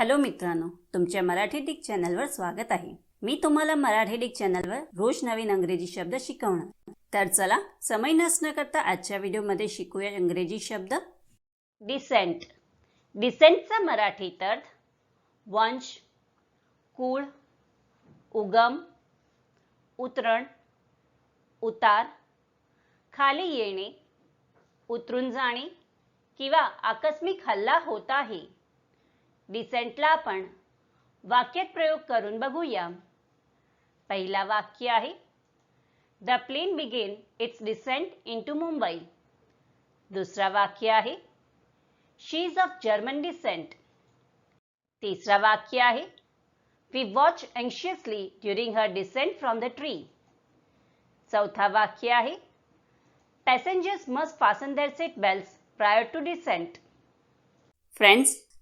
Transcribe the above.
Hello मित्रांनो तुमच्या Marathi Dick चॅनलवर स्वागत आहे. मी तुम्हाला मराठी डिक चॅनलवर रोज नवीन अंग्रेजी शब्द शिकवणार. तर चला समय नसणं करता आजच्या व्हिडिओमध्ये शिकूया इंग्रजी शब्द. डिसेंट डिसेंटचा मराठी अर्थ वंश कुळ उगम उतरण उतार खाली येणे उतरून जाणे किंवा आकस्मिक हल्ला होत आहे. डिसेंटला आपण वाक्यात प्रयोग करून बघूया. पहिला वाक्य आहे the plane began its descent into Mumbai. दुसरा वाक्य आहे she is of German descent. तिसरा वाक्य आहे we watch anxiously during her descent from the tree. चौथा वाक्य आहे passengers must fasten their seat belts prior to descent. Friends